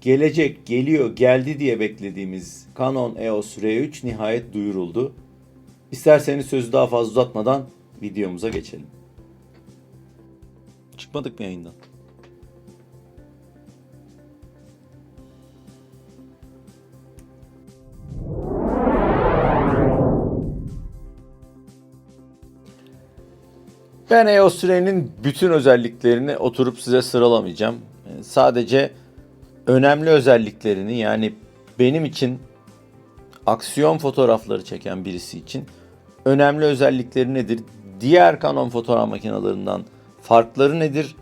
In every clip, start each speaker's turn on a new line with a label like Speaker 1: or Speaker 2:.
Speaker 1: gelecek, geliyor, geldi diye beklediğimiz Canon EOS R3 nihayet duyuruldu. İsterseniz sözü daha fazla uzatmadan videomuza geçelim. Çıkmadık mı yayından? Ben EOS Süre'nin bütün özelliklerini oturup size sıralamayacağım. Ee, Sadece önemli özelliklerini yani benim için aksiyon fotoğrafları çeken birisi için önemli özellikleri nedir? Diğer Canon fotoğraf makinelerinden farkları nedir?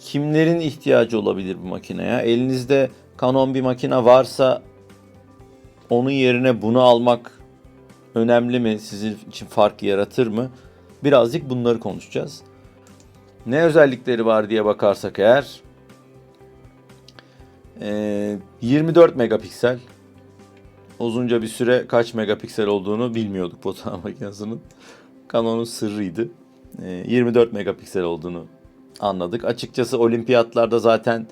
Speaker 1: Kimlerin ihtiyacı olabilir bu makineye? Elinizde Canon bir makine varsa onun yerine bunu almak önemli mi? Sizin için fark yaratır mı? Birazcık bunları konuşacağız. Ne özellikleri var diye bakarsak eğer ee, 24 megapiksel uzunca bir süre kaç megapiksel olduğunu bilmiyorduk fotoğraf makinesinin. Canon'un sırrıydı. Ee, 24 megapiksel olduğunu anladık. Açıkçası olimpiyatlarda zaten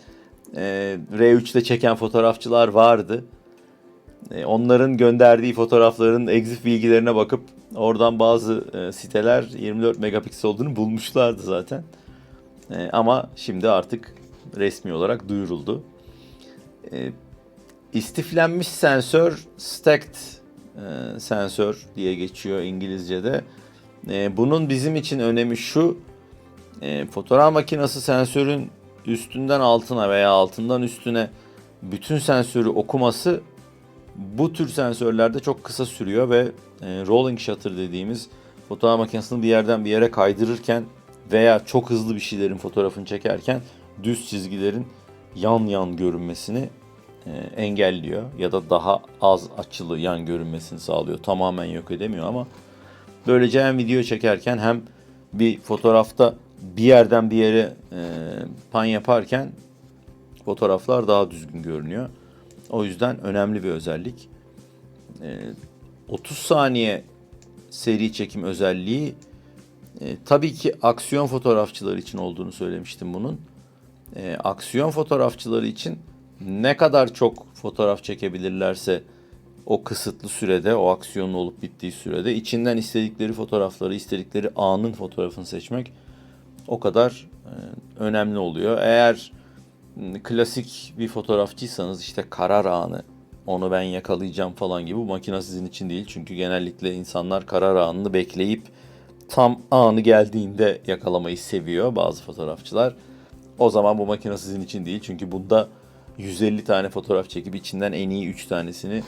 Speaker 1: e, R3'te çeken fotoğrafçılar vardı. E, onların gönderdiği fotoğrafların exif bilgilerine bakıp oradan bazı e, siteler 24 megapiksel olduğunu bulmuşlardı zaten. Ama şimdi artık resmi olarak duyuruldu. E, istiflenmiş sensör stacked e, sensör diye geçiyor İngilizce'de. E, bunun bizim için önemi şu. E, fotoğraf makinesi sensörün üstünden altına veya altından üstüne bütün sensörü okuması bu tür sensörlerde çok kısa sürüyor ve e, rolling shutter dediğimiz fotoğraf makinesini bir yerden bir yere kaydırırken veya çok hızlı bir şeylerin fotoğrafını çekerken düz çizgilerin yan yan görünmesini e, engelliyor ya da daha az açılı yan görünmesini sağlıyor. Tamamen yok edemiyor ama böylece hem video çekerken hem bir fotoğrafta bir yerden bir yere e, pan yaparken fotoğraflar daha düzgün görünüyor. O yüzden önemli bir özellik. Ee, 30 saniye seri çekim özelliği e, tabii ki aksiyon fotoğrafçıları için olduğunu söylemiştim bunun. E, aksiyon fotoğrafçıları için ne kadar çok fotoğraf çekebilirlerse o kısıtlı sürede, o aksiyonun olup bittiği sürede içinden istedikleri fotoğrafları, istedikleri anın fotoğrafını seçmek o kadar e, önemli oluyor. Eğer klasik bir fotoğrafçıysanız işte karar anı onu ben yakalayacağım falan gibi bu makine sizin için değil. Çünkü genellikle insanlar karar anını bekleyip tam anı geldiğinde yakalamayı seviyor bazı fotoğrafçılar. O zaman bu makine sizin için değil. Çünkü bunda 150 tane fotoğraf çekip içinden en iyi 3 tanesini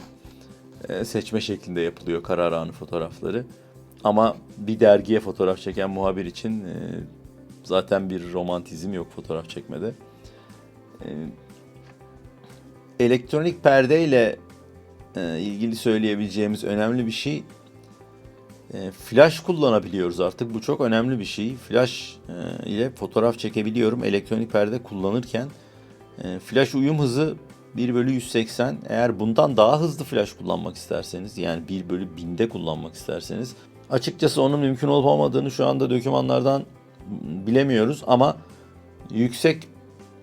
Speaker 1: e, seçme şeklinde yapılıyor karar anı fotoğrafları. Ama bir dergiye fotoğraf çeken muhabir için e, zaten bir romantizm yok fotoğraf çekmede. E, elektronik perde ile e, ilgili söyleyebileceğimiz önemli bir şey e, flash kullanabiliyoruz artık. Bu çok önemli bir şey. Flash e, ile fotoğraf çekebiliyorum elektronik perde kullanırken. E, flash uyum hızı 1 bölü 180. Eğer bundan daha hızlı flash kullanmak isterseniz yani 1 bölü 1000'de kullanmak isterseniz açıkçası onun mümkün olup olmadığını şu anda dokümanlardan bilemiyoruz ama yüksek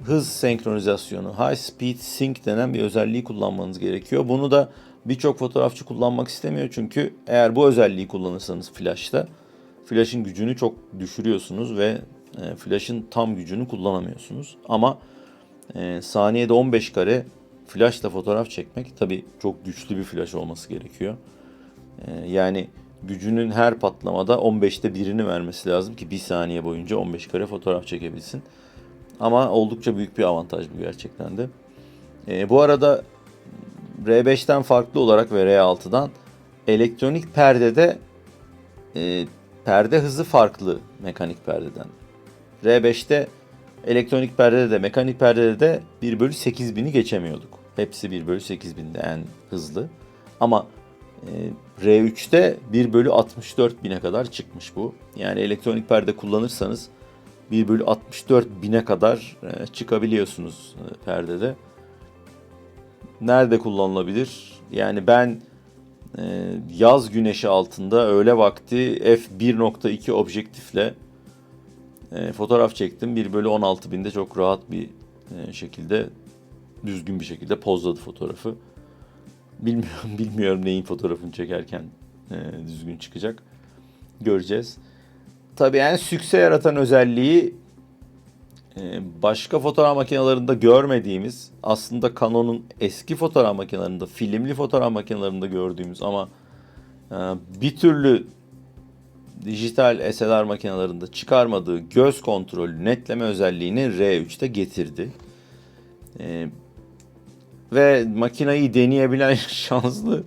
Speaker 1: hız senkronizasyonu, high speed sync denen bir özelliği kullanmanız gerekiyor. Bunu da birçok fotoğrafçı kullanmak istemiyor çünkü eğer bu özelliği kullanırsanız flash'ta flash'ın gücünü çok düşürüyorsunuz ve e, flash'ın tam gücünü kullanamıyorsunuz. Ama e, saniyede 15 kare flash'la fotoğraf çekmek tabi çok güçlü bir flash olması gerekiyor. E, yani gücünün her patlamada 15'te birini vermesi lazım ki bir saniye boyunca 15 kare fotoğraf çekebilsin. Ama oldukça büyük bir avantaj bu gerçekten de. E, bu arada R5'ten farklı olarak ve R6'dan elektronik perdede e, perde hızı farklı mekanik perdeden. R5'te elektronik perdede de mekanik perdede de 1 bölü 8000'i geçemiyorduk. Hepsi 1 bölü 8000'de en hızlı. Ama e, R3'te 1 bölü 64 kadar çıkmış bu. Yani elektronik perde kullanırsanız 1 bölü 64 bine kadar e, çıkabiliyorsunuz e, perdede. Nerede kullanılabilir? Yani ben e, yaz güneşi altında öğle vakti f1.2 objektifle fotoğraf çektim. 1 bölü 16 binde çok rahat bir şekilde düzgün bir şekilde pozladı fotoğrafı. Bilmiyorum bilmiyorum neyin fotoğrafını çekerken e, düzgün çıkacak. Göreceğiz. Tabii en sükse yaratan özelliği e, başka fotoğraf makinelerinde görmediğimiz aslında Canon'un eski fotoğraf makinelerinde, filmli fotoğraf makinelerinde gördüğümüz ama e, bir türlü dijital SLR makinelerinde çıkarmadığı göz kontrolü netleme özelliğini R3'te getirdi. E, ve makineyi deneyebilen şanslı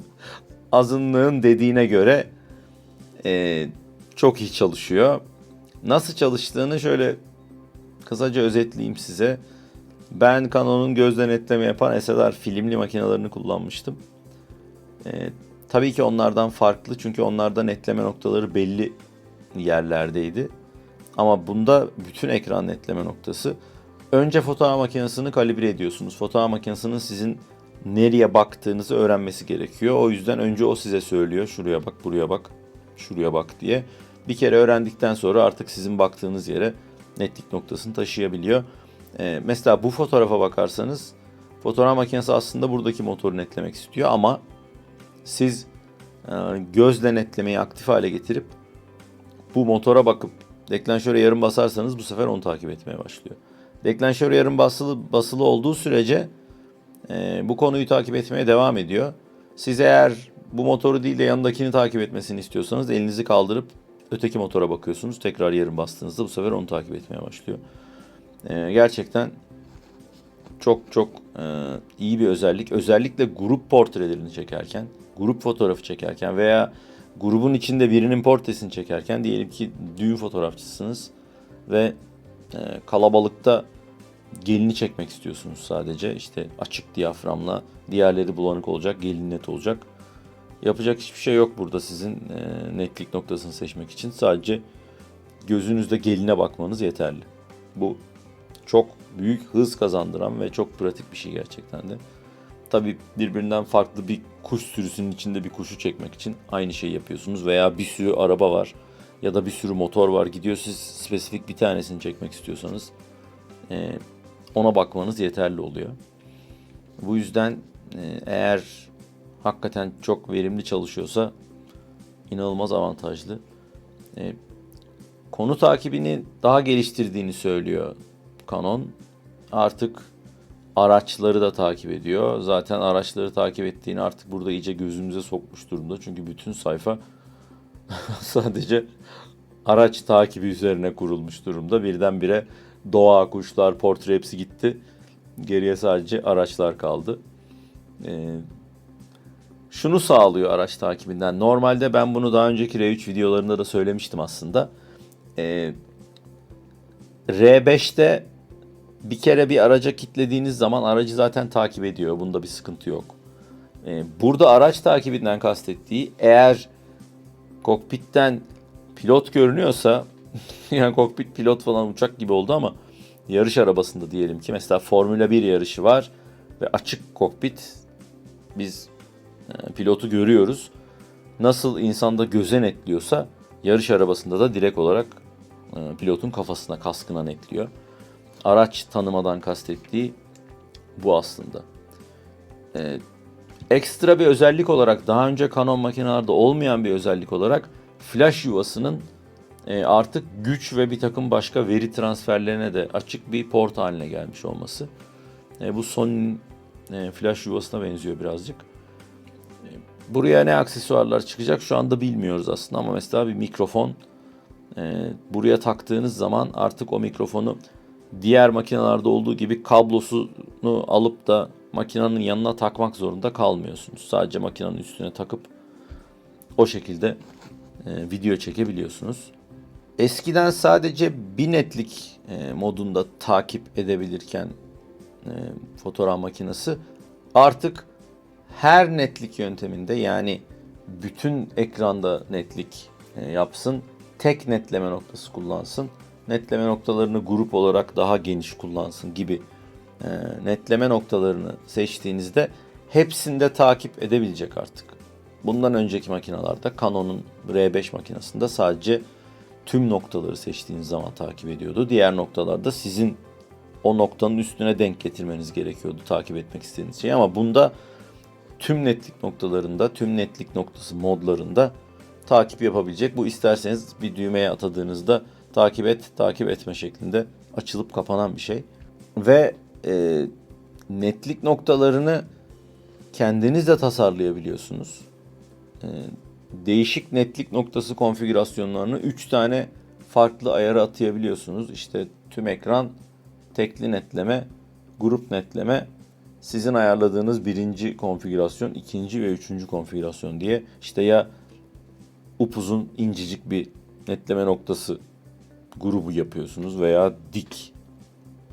Speaker 1: azınlığın dediğine göre e, çok iyi çalışıyor. Nasıl çalıştığını şöyle kısaca özetleyeyim size. Ben Canon'un gözle netleme yapan SLR filmli makinelerini kullanmıştım. E, tabii ki onlardan farklı çünkü onlarda netleme noktaları belli yerlerdeydi. Ama bunda bütün ekran netleme noktası. Önce fotoğraf makinesini kalibre ediyorsunuz. Fotoğraf makinesinin sizin nereye baktığınızı öğrenmesi gerekiyor. O yüzden önce o size söylüyor. Şuraya bak, buraya bak, şuraya bak diye. Bir kere öğrendikten sonra artık sizin baktığınız yere netlik noktasını taşıyabiliyor. Ee, mesela bu fotoğrafa bakarsanız fotoğraf makinesi aslında buradaki motoru netlemek istiyor ama siz e, gözle netlemeyi aktif hale getirip bu motora bakıp deklanşöre yarım basarsanız bu sefer onu takip etmeye başlıyor. Deklanşör yarım basılı, basılı olduğu sürece e, bu konuyu takip etmeye devam ediyor. Siz eğer bu motoru değil de yanındakini takip etmesini istiyorsanız elinizi kaldırıp öteki motora bakıyorsunuz. Tekrar yarım bastığınızda bu sefer onu takip etmeye başlıyor. E, gerçekten çok çok e, iyi bir özellik. Özellikle grup portrelerini çekerken, grup fotoğrafı çekerken veya grubun içinde birinin portresini çekerken diyelim ki düğün fotoğrafçısınız ve e, kalabalıkta gelini çekmek istiyorsunuz sadece. İşte açık diyaframla diğerleri bulanık olacak, gelin net olacak. Yapacak hiçbir şey yok burada sizin e, netlik noktasını seçmek için. Sadece gözünüzde geline bakmanız yeterli. Bu çok büyük hız kazandıran ve çok pratik bir şey gerçekten de. Tabii birbirinden farklı bir kuş sürüsünün içinde bir kuşu çekmek için aynı şeyi yapıyorsunuz. Veya bir sürü araba var ya da bir sürü motor var. Gidiyor siz spesifik bir tanesini çekmek istiyorsanız e, ona bakmanız yeterli oluyor. Bu yüzden e, eğer hakikaten çok verimli çalışıyorsa inanılmaz avantajlı. E, konu takibini daha geliştirdiğini söylüyor Canon. Artık araçları da takip ediyor. Zaten araçları takip ettiğini artık burada iyice gözümüze sokmuş durumda. Çünkü bütün sayfa sadece araç takibi üzerine kurulmuş durumda. Birdenbire doğa, kuşlar, portre hepsi gitti. Geriye sadece araçlar kaldı. Ee, şunu sağlıyor araç takibinden. Normalde ben bunu daha önceki R3 videolarında da söylemiştim aslında. Ee, R5'te bir kere bir araca kilitlediğiniz zaman aracı zaten takip ediyor. Bunda bir sıkıntı yok. Ee, burada araç takibinden kastettiği eğer kokpitten pilot görünüyorsa yani kokpit pilot falan uçak gibi oldu ama yarış arabasında diyelim ki mesela Formula 1 yarışı var ve açık kokpit biz pilotu görüyoruz. Nasıl insanda göze netliyorsa yarış arabasında da direkt olarak e, pilotun kafasına, kaskına netliyor. Araç tanımadan kastettiği bu aslında. E, ekstra bir özellik olarak daha önce Canon makinelerde olmayan bir özellik olarak flash yuvasının e, artık güç ve bir takım başka veri transferlerine de açık bir port haline gelmiş olması. E, bu Sony'nin e, flash yuvasına benziyor birazcık. Buraya ne aksesuarlar çıkacak şu anda bilmiyoruz aslında ama mesela bir mikrofon e, buraya taktığınız zaman artık o mikrofonu diğer makinelerde olduğu gibi kablosunu alıp da makinenin yanına takmak zorunda kalmıyorsunuz. Sadece makinenin üstüne takıp o şekilde e, video çekebiliyorsunuz. Eskiden sadece bir netlik e, modunda takip edebilirken e, fotoğraf makinesi artık her netlik yönteminde yani bütün ekranda netlik e, yapsın, tek netleme noktası kullansın, netleme noktalarını grup olarak daha geniş kullansın gibi e, netleme noktalarını seçtiğinizde hepsinde takip edebilecek artık. Bundan önceki makinalarda Canon'un R5 makinesinde sadece tüm noktaları seçtiğiniz zaman takip ediyordu. Diğer noktalarda sizin o noktanın üstüne denk getirmeniz gerekiyordu takip etmek istediğiniz şey. Ama bunda tüm netlik noktalarında, tüm netlik noktası modlarında takip yapabilecek. Bu isterseniz bir düğmeye atadığınızda takip et, takip etme şeklinde açılıp kapanan bir şey. Ve e, netlik noktalarını kendiniz de tasarlayabiliyorsunuz. E, değişik netlik noktası konfigürasyonlarını 3 tane farklı ayara atayabiliyorsunuz. İşte tüm ekran, tekli netleme, grup netleme, sizin ayarladığınız birinci konfigürasyon, ikinci ve üçüncü konfigürasyon diye işte ya upuzun incecik bir netleme noktası grubu yapıyorsunuz veya dik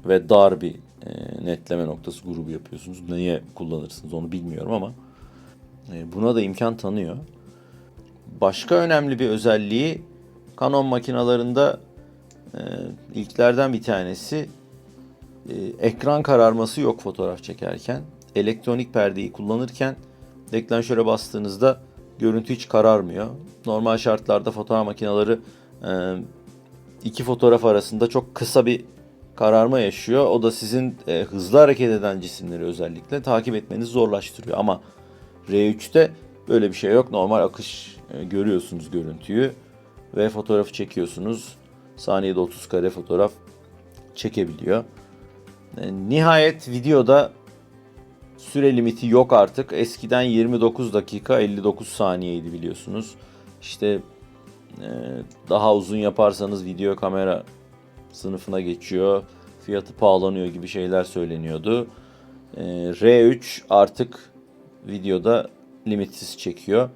Speaker 1: ve dar bir e, netleme noktası grubu yapıyorsunuz. Neye kullanırsınız onu bilmiyorum ama e, buna da imkan tanıyor. Başka önemli bir özelliği Canon makinalarında e, ilklerden bir tanesi ekran kararması yok fotoğraf çekerken. Elektronik perdeyi kullanırken deklanşöre bastığınızda görüntü hiç kararmıyor. Normal şartlarda fotoğraf makineleri e, iki fotoğraf arasında çok kısa bir kararma yaşıyor. O da sizin e, hızlı hareket eden cisimleri özellikle takip etmenizi zorlaştırıyor. Ama R3'te böyle bir şey yok. Normal akış e, görüyorsunuz görüntüyü ve fotoğrafı çekiyorsunuz. Saniyede 30 kare fotoğraf çekebiliyor. E, nihayet videoda süre limiti yok artık. Eskiden 29 dakika 59 saniyeydi biliyorsunuz. İşte e, daha uzun yaparsanız video kamera sınıfına geçiyor. Fiyatı pahalanıyor gibi şeyler söyleniyordu. E, R3 artık videoda limitsiz çekiyor.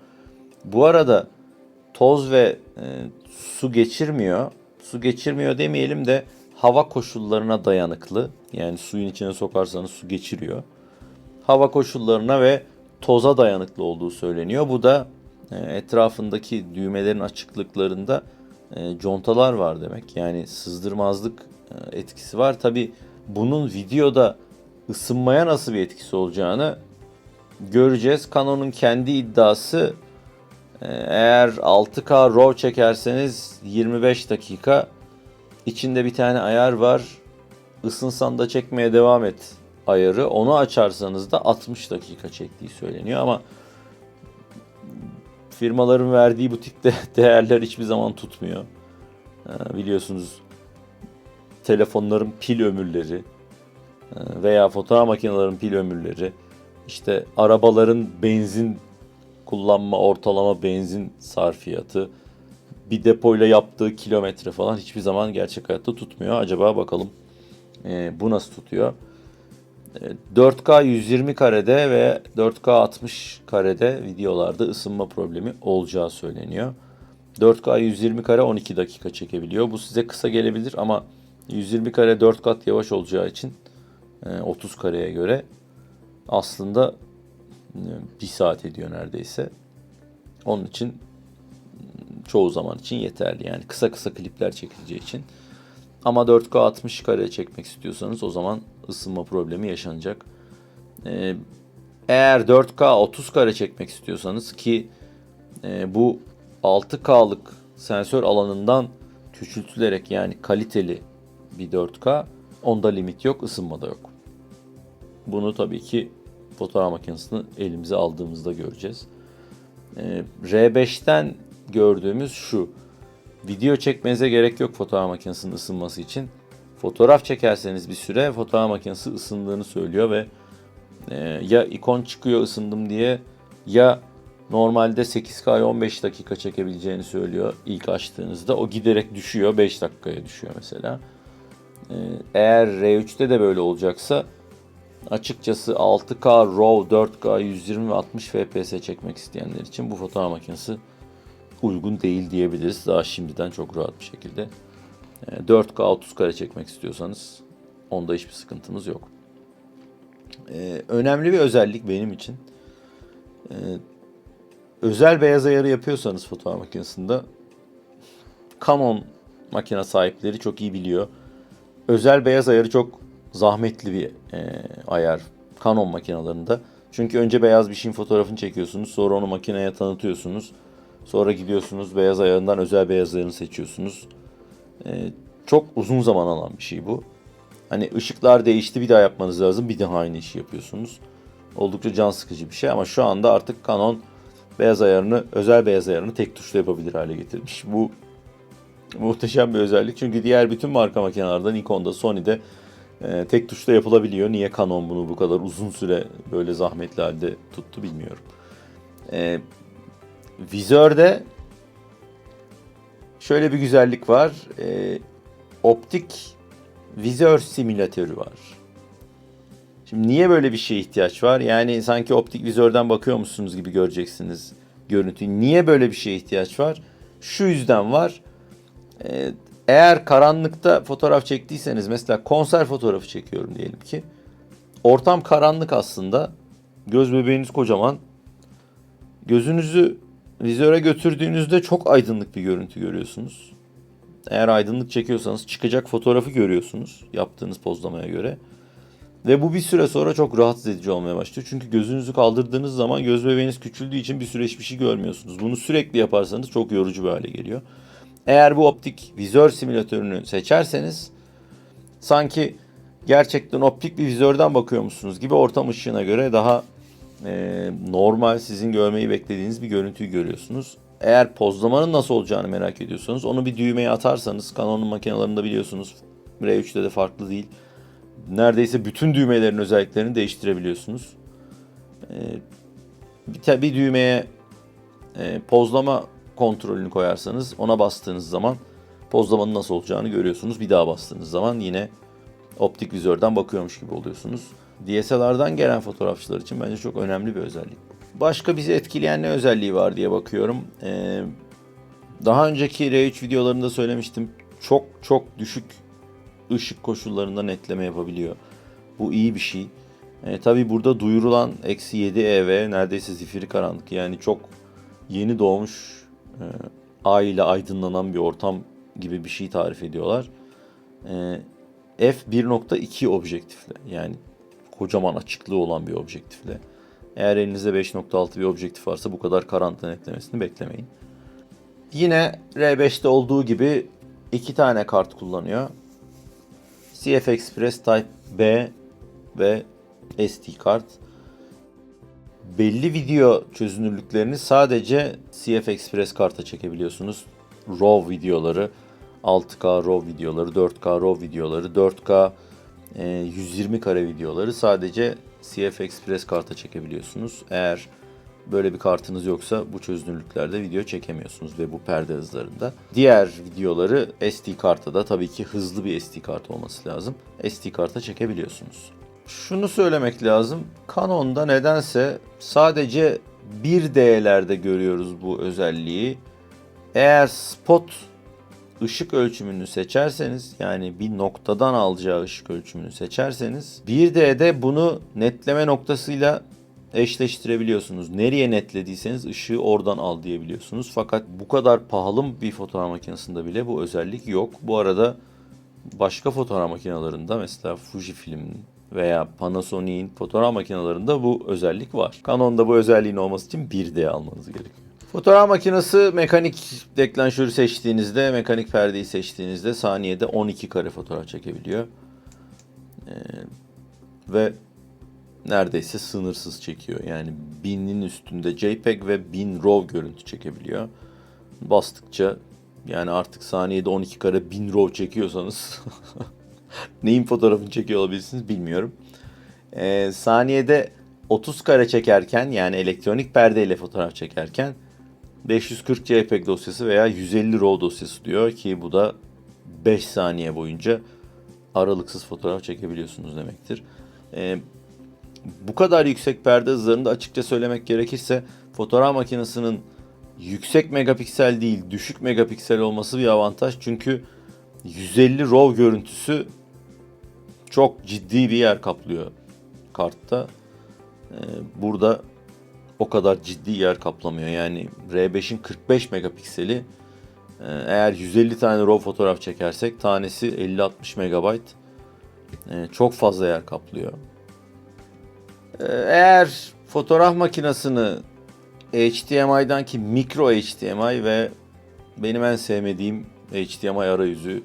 Speaker 1: Bu arada toz ve su geçirmiyor. Su geçirmiyor demeyelim de hava koşullarına dayanıklı. Yani suyun içine sokarsanız su geçiriyor. Hava koşullarına ve toza dayanıklı olduğu söyleniyor. Bu da e, etrafındaki düğmelerin açıklıklarında e, contalar var demek. Yani sızdırmazlık e, etkisi var. Tabi bunun videoda ısınmaya nasıl bir etkisi olacağını göreceğiz. Canon'un kendi iddiası eğer 6K RAW çekerseniz 25 dakika içinde bir tane ayar var. Isınsan da çekmeye devam et ayarı. Onu açarsanız da 60 dakika çektiği söyleniyor ama firmaların verdiği bu tip de değerler hiçbir zaman tutmuyor. Ee, biliyorsunuz telefonların pil ömürleri e, veya fotoğraf makinelerinin pil ömürleri işte arabaların benzin kullanma ortalama benzin sarfiyatı bir depoyla yaptığı kilometre falan hiçbir zaman gerçek hayatta tutmuyor. Acaba bakalım e, bu nasıl tutuyor? 4K 120 karede ve 4K 60 karede videolarda ısınma problemi olacağı söyleniyor. 4K 120 kare 12 dakika çekebiliyor. Bu size kısa gelebilir ama 120 kare 4 kat yavaş olacağı için 30 kareye göre aslında 1 saat ediyor neredeyse. Onun için çoğu zaman için yeterli. Yani kısa kısa klipler çekileceği için. Ama 4K 60 kare çekmek istiyorsanız o zaman ısınma problemi yaşanacak. Ee, eğer 4K 30 kare çekmek istiyorsanız ki e, bu 6K'lık sensör alanından küçültülerek yani kaliteli bir 4K onda limit yok, ısınma da yok. Bunu tabii ki fotoğraf makinesini elimize aldığımızda göreceğiz. Ee, R5'ten gördüğümüz şu. Video çekmenize gerek yok fotoğraf makinesinin ısınması için. Fotoğraf çekerseniz bir süre fotoğraf makinesi ısındığını söylüyor ve e, ya ikon çıkıyor ısındım diye ya normalde 8K 15 dakika çekebileceğini söylüyor ilk açtığınızda. O giderek düşüyor 5 dakikaya düşüyor mesela. E, eğer R3'te de böyle olacaksa açıkçası 6K RAW 4K 120 ve 60 FPS çekmek isteyenler için bu fotoğraf makinesi uygun değil diyebiliriz. Daha şimdiden çok rahat bir şekilde. 4K 30 kare çekmek istiyorsanız onda hiçbir sıkıntımız yok. Ee, önemli bir özellik benim için. Ee, özel beyaz ayarı yapıyorsanız fotoğraf makinesinde Canon makine sahipleri çok iyi biliyor. Özel beyaz ayarı çok zahmetli bir e, ayar Canon makinalarında. Çünkü önce beyaz bir şeyin fotoğrafını çekiyorsunuz. Sonra onu makineye tanıtıyorsunuz. Sonra gidiyorsunuz beyaz ayarından özel beyaz ayarını seçiyorsunuz. Ee, çok uzun zaman alan bir şey bu. Hani ışıklar değişti bir daha yapmanız lazım. Bir daha aynı işi yapıyorsunuz. Oldukça can sıkıcı bir şey ama şu anda artık Canon beyaz ayarını, özel beyaz ayarını tek tuşla yapabilir hale getirmiş. Bu muhteşem bir özellik çünkü diğer bütün marka makinelerden Nikon'da, Sony'de e, tek tuşla yapılabiliyor. Niye Canon bunu bu kadar uzun süre böyle zahmetli halde tuttu bilmiyorum. E, vizörde şöyle bir güzellik var. E, optik vizör simülatörü var. Şimdi niye böyle bir şeye ihtiyaç var? Yani sanki optik vizörden bakıyor musunuz gibi göreceksiniz görüntüyü. Niye böyle bir şeye ihtiyaç var? Şu yüzden var. Ee, eğer karanlıkta fotoğraf çektiyseniz mesela konser fotoğrafı çekiyorum diyelim ki. Ortam karanlık aslında. Göz bebeğiniz kocaman. Gözünüzü vizöre götürdüğünüzde çok aydınlık bir görüntü görüyorsunuz. Eğer aydınlık çekiyorsanız çıkacak fotoğrafı görüyorsunuz yaptığınız pozlamaya göre. Ve bu bir süre sonra çok rahatsız edici olmaya başlıyor. Çünkü gözünüzü kaldırdığınız zaman göz bebeğiniz küçüldüğü için bir süre hiçbir şey görmüyorsunuz. Bunu sürekli yaparsanız çok yorucu bir hale geliyor. Eğer bu optik vizör simülatörünü seçerseniz sanki gerçekten optik bir vizörden bakıyor musunuz gibi ortam ışığına göre daha e, normal sizin görmeyi beklediğiniz bir görüntüyü görüyorsunuz. Eğer pozlamanın nasıl olacağını merak ediyorsanız onu bir düğmeye atarsanız Canon'un makinelerinde biliyorsunuz R3'te de farklı değil. Neredeyse bütün düğmelerin özelliklerini değiştirebiliyorsunuz. Bir, bir düğmeye e, pozlama kontrolünü koyarsanız ona bastığınız zaman pozlamanın nasıl olacağını görüyorsunuz. Bir daha bastığınız zaman yine optik vizörden bakıyormuş gibi oluyorsunuz. DSLR'dan gelen fotoğrafçılar için bence çok önemli bir özellik. Başka bizi etkileyen ne özelliği var diye bakıyorum. Ee, daha önceki R3 videolarında söylemiştim. Çok çok düşük ışık koşullarında netleme yapabiliyor. Bu iyi bir şey. E, tabii burada duyurulan eksi 7 EV neredeyse zifiri karanlık. Yani çok yeni doğmuş e, ay ile aydınlanan bir ortam gibi bir şey tarif ediyorlar. E, f1.2 objektifle yani kocaman açıklığı olan bir objektifle. Eğer elinizde 5.6 bir objektif varsa bu kadar karanlık netlemesini beklemeyin. Yine R5'te olduğu gibi iki tane kart kullanıyor. CF Express Type B ve SD kart. Belli video çözünürlüklerini sadece CF Express karta çekebiliyorsunuz. RAW videoları, 6K RAW videoları, 4K RAW videoları, 4K 120 kare videoları sadece CF Express karta çekebiliyorsunuz. Eğer böyle bir kartınız yoksa bu çözünürlüklerde video çekemiyorsunuz ve bu perde hızlarında. Diğer videoları SD karta da tabii ki hızlı bir SD kart olması lazım. SD karta çekebiliyorsunuz. Şunu söylemek lazım. Canon'da nedense sadece 1D'lerde görüyoruz bu özelliği. Eğer spot ışık ölçümünü seçerseniz yani bir noktadan alacağı ışık ölçümünü seçerseniz 1D'de bunu netleme noktasıyla eşleştirebiliyorsunuz. Nereye netlediyseniz ışığı oradan al diyebiliyorsunuz. Fakat bu kadar pahalı bir fotoğraf makinesinde bile bu özellik yok. Bu arada başka fotoğraf makinelerinde mesela Fujifilm veya Panasonic'in fotoğraf makinelerinde bu özellik var. Canon'da bu özelliğin olması için 1D almanız gerekiyor. Fotoğraf makinesi mekanik deklanşörü seçtiğinizde, mekanik perdeyi seçtiğinizde saniyede 12 kare fotoğraf çekebiliyor. Ee, ve neredeyse sınırsız çekiyor. Yani binin üstünde JPEG ve 1000 RAW görüntü çekebiliyor. Bastıkça yani artık saniyede 12 kare 1000 RAW çekiyorsanız neyin fotoğrafını çekiyor olabilirsiniz bilmiyorum. Ee, saniyede 30 kare çekerken yani elektronik perdeyle fotoğraf çekerken 540 JPEG dosyası veya 150 RAW dosyası diyor ki bu da 5 saniye boyunca aralıksız fotoğraf çekebiliyorsunuz demektir. Ee, bu kadar yüksek perde hızlarında açıkça söylemek gerekirse fotoğraf makinesinin yüksek megapiksel değil düşük megapiksel olması bir avantaj. Çünkü 150 RAW görüntüsü çok ciddi bir yer kaplıyor kartta. Ee, burada o kadar ciddi yer kaplamıyor. Yani R5'in 45 megapikseli e, eğer 150 tane RAW fotoğraf çekersek tanesi 50-60 megabayt. E, çok fazla yer kaplıyor. E, eğer fotoğraf makinesini HDMI'dan ki mikro HDMI ve benim en sevmediğim HDMI arayüzü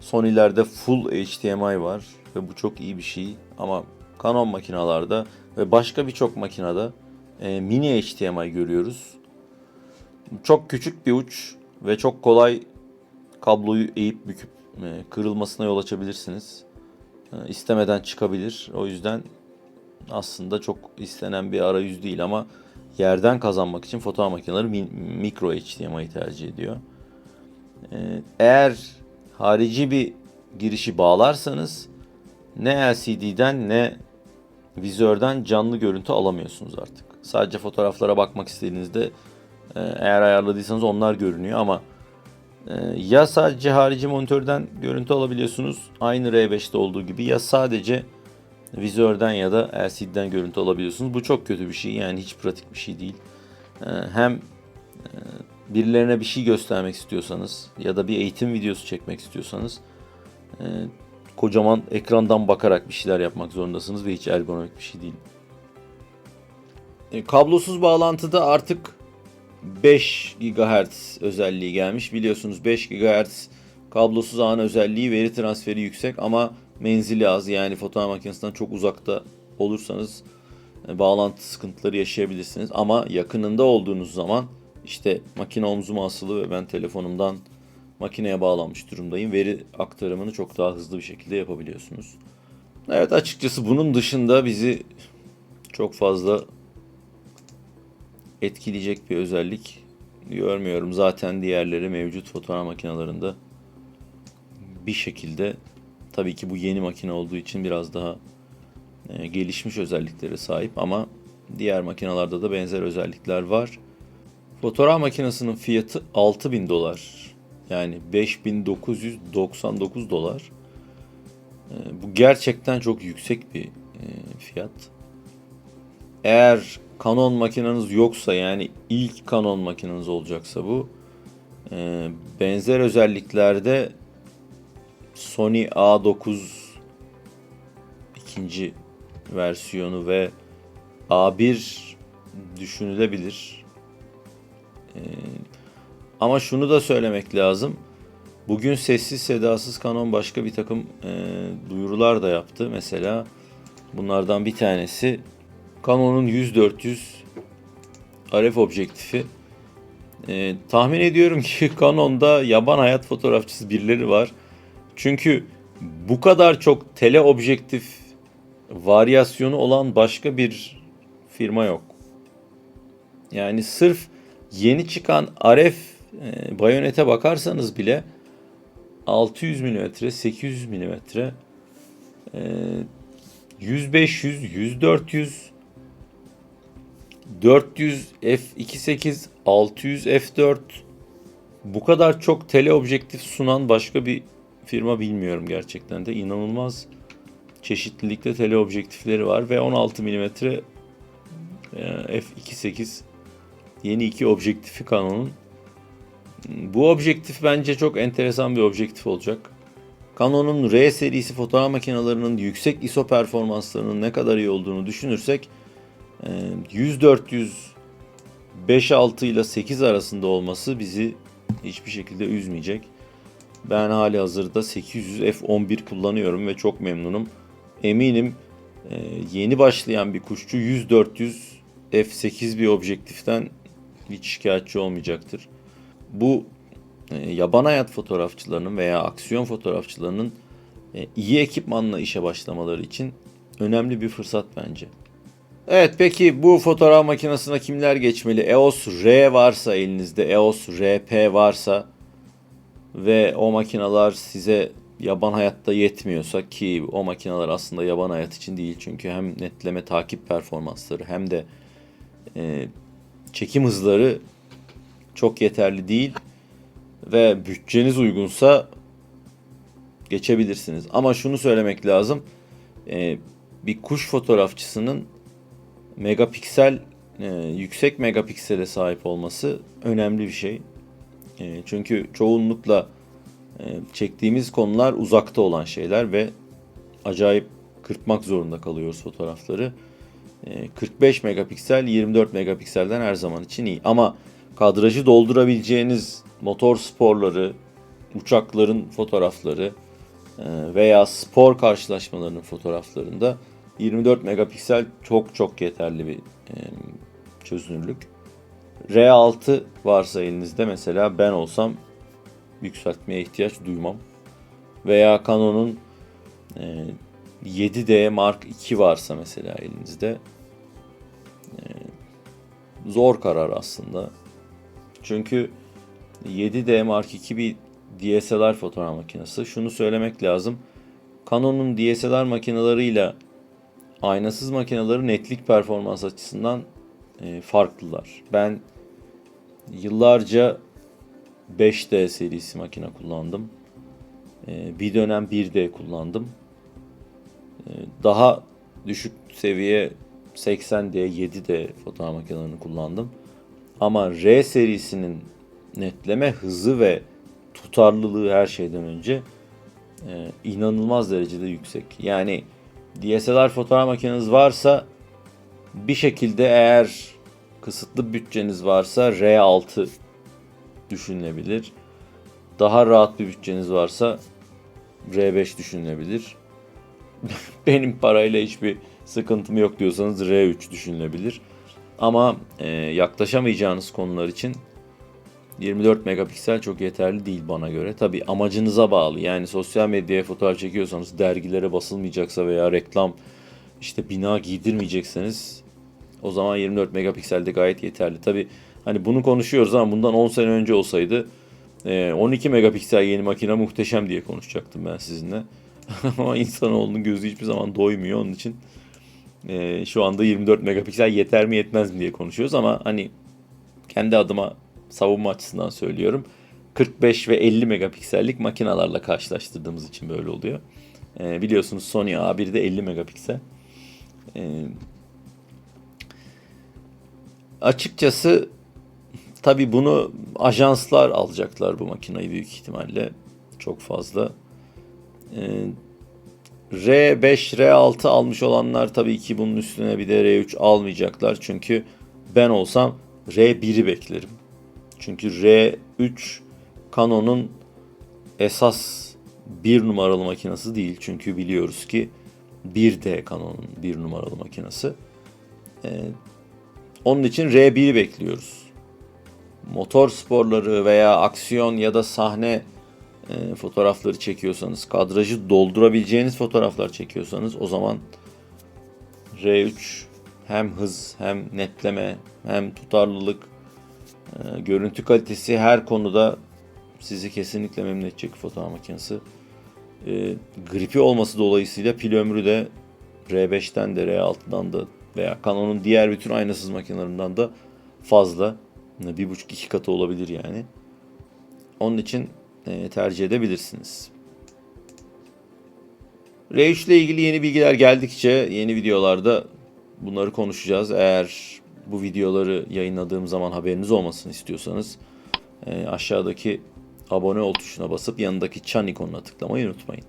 Speaker 1: Sony'lerde full HDMI var. ve bu çok iyi bir şey ama Canon makinalarda ve başka birçok makinede e, mini HDMI görüyoruz. Çok küçük bir uç ve çok kolay kabloyu eğip büküp e, kırılmasına yol açabilirsiniz. E, istemeden çıkabilir. O yüzden aslında çok istenen bir arayüz değil ama yerden kazanmak için fotoğraf makineleri mi- mikro HDMI tercih ediyor. E, eğer harici bir girişi bağlarsanız ne LCD'den ne vizörden canlı görüntü alamıyorsunuz artık. Sadece fotoğraflara bakmak istediğinizde e, eğer ayarladıysanız onlar görünüyor ama e, ya sadece harici monitörden görüntü alabiliyorsunuz aynı R5'te olduğu gibi ya sadece vizörden ya da LCD'den görüntü alabiliyorsunuz. Bu çok kötü bir şey yani hiç pratik bir şey değil. E, hem birilerine bir şey göstermek istiyorsanız ya da bir eğitim videosu çekmek istiyorsanız kocaman ekrandan bakarak bir şeyler yapmak zorundasınız ve hiç ergonomik bir şey değil. E, kablosuz bağlantıda artık 5 GHz özelliği gelmiş. Biliyorsunuz 5 GHz kablosuz ağın özelliği veri transferi yüksek ama menzili az. Yani fotoğraf makinesinden çok uzakta olursanız e, bağlantı sıkıntıları yaşayabilirsiniz. Ama yakınında olduğunuz zaman işte makine omzuma asılı ve ben telefonumdan makineye bağlanmış durumdayım. Veri aktarımını çok daha hızlı bir şekilde yapabiliyorsunuz. Evet açıkçası bunun dışında bizi çok fazla etkileyecek bir özellik görmüyorum. Zaten diğerleri mevcut fotoğraf makinelerinde bir şekilde tabii ki bu yeni makine olduğu için biraz daha e, gelişmiş özelliklere sahip ama diğer makinalarda da benzer özellikler var. Fotoğraf makinesinin fiyatı 6000 dolar. Yani 5999 dolar. E, Bu gerçekten çok yüksek bir e, fiyat. Eğer Canon makineniz yoksa yani ilk Canon makineniz olacaksa bu e, benzer özelliklerde Sony A9 ikinci versiyonu ve A1 düşünülebilir. Ama şunu da söylemek lazım. Bugün sessiz sedasız Canon başka bir takım e, duyurular da yaptı. Mesela bunlardan bir tanesi Canon'un 100-400 RF objektifi. E, tahmin ediyorum ki Canon'da yaban hayat fotoğrafçısı birileri var. Çünkü bu kadar çok tele objektif varyasyonu olan başka bir firma yok. Yani sırf yeni çıkan RF e, bayonete bakarsanız bile 600 mm, 800 mm, e, 100 500, 100 400, 400 f2.8, 600 f4 bu kadar çok tele objektif sunan başka bir firma bilmiyorum gerçekten de inanılmaz çeşitlilikte tele objektifleri var ve 16 mm e, f2.8 yeni iki objektifi Canon'un. Bu objektif bence çok enteresan bir objektif olacak. Canon'un R serisi fotoğraf makinelerinin yüksek ISO performanslarının ne kadar iyi olduğunu düşünürsek 100-400 5-6 ile 8 arasında olması bizi hiçbir şekilde üzmeyecek. Ben hali hazırda 800 f11 kullanıyorum ve çok memnunum. Eminim e, yeni başlayan bir kuşçu 100-400 f8 bir objektiften hiç şikayetçi olmayacaktır. Bu e, yaban hayat fotoğrafçılarının veya aksiyon fotoğrafçılarının e, iyi ekipmanla işe başlamaları için önemli bir fırsat bence. Evet peki bu fotoğraf makinesine kimler geçmeli? EOS R varsa elinizde, EOS RP varsa ve o makineler size yaban hayatta yetmiyorsa ki o makineler aslında yaban hayat için değil çünkü hem netleme takip performansları hem de e, çekim hızları çok yeterli değil ve bütçeniz uygunsa geçebilirsiniz. Ama şunu söylemek lazım. e, bir kuş fotoğrafçısının megapiksel e, yüksek megapiksele sahip olması önemli bir şey. E, çünkü çoğunlukla e, çektiğimiz konular uzakta olan şeyler ve acayip kırpmak zorunda kalıyoruz fotoğrafları. E, 45 megapiksel 24 megapikselden her zaman için iyi. Ama kadrajı doldurabileceğiniz motor sporları, uçakların fotoğrafları e, veya spor karşılaşmalarının fotoğraflarında 24 megapiksel çok çok yeterli bir e, çözünürlük. R6 varsa elinizde mesela ben olsam yükseltmeye ihtiyaç duymam. Veya Canon'un e, 7D Mark II varsa mesela elinizde e, zor karar aslında. Çünkü 7D Mark II bir DSLR fotoğraf makinesi. Şunu söylemek lazım. Canon'un DSLR makinalarıyla aynasız makineleri netlik performans açısından e, farklılar. Ben yıllarca 5D serisi makine kullandım. E, bir dönem 1D kullandım. E, daha düşük seviye 80D, 7D fotoğraf makinelerini kullandım. Ama R serisinin netleme hızı ve tutarlılığı her şeyden önce e, inanılmaz derecede yüksek. Yani DSLR fotoğraf makineniz varsa bir şekilde eğer kısıtlı bütçeniz varsa R6 düşünülebilir. Daha rahat bir bütçeniz varsa R5 düşünülebilir. Benim parayla hiçbir sıkıntım yok diyorsanız R3 düşünülebilir. Ama e, yaklaşamayacağınız konular için 24 megapiksel çok yeterli değil bana göre. Tabi amacınıza bağlı. Yani sosyal medyaya fotoğraf çekiyorsanız dergilere basılmayacaksa veya reklam işte bina giydirmeyecekseniz o zaman 24 megapikselde gayet yeterli. Tabi hani bunu konuşuyoruz ama bundan 10 sene önce olsaydı e, 12 megapiksel yeni makine muhteşem diye konuşacaktım ben sizinle. ama insanoğlunun gözü hiçbir zaman doymuyor onun için. E, şu anda 24 megapiksel yeter mi yetmez mi diye konuşuyoruz ama hani kendi adıma savunma açısından söylüyorum. 45 ve 50 megapiksellik makinalarla karşılaştırdığımız için böyle oluyor. Ee, biliyorsunuz Sony A1 de 50 megapiksel. Ee, açıkçası tabi bunu ajanslar alacaklar bu makinayı büyük ihtimalle. Çok fazla. Ee, R5, R6 almış olanlar tabii ki bunun üstüne bir de R3 almayacaklar. Çünkü ben olsam R1'i beklerim. Çünkü R3 Canon'un esas bir numaralı makinesi değil. Çünkü biliyoruz ki 1D Canon'un bir numaralı makinesi. Ee, onun için R1'i bekliyoruz. Motor sporları veya aksiyon ya da sahne e, fotoğrafları çekiyorsanız, kadrajı doldurabileceğiniz fotoğraflar çekiyorsanız o zaman R3 hem hız hem netleme hem tutarlılık ee, görüntü kalitesi her konuda sizi kesinlikle memnun edecek fotoğraf makinesi. Ee, gripi olması dolayısıyla pil ömrü de R5'ten de R6'dan da veya Canon'un diğer bütün aynasız makinelerinden de fazla. Bir buçuk iki katı olabilir yani. Onun için e, tercih edebilirsiniz. R3 ile ilgili yeni bilgiler geldikçe yeni videolarda bunları konuşacağız. Eğer bu videoları yayınladığım zaman haberiniz olmasını istiyorsanız e, aşağıdaki abone ol tuşuna basıp yanındaki çan ikonuna tıklamayı unutmayın.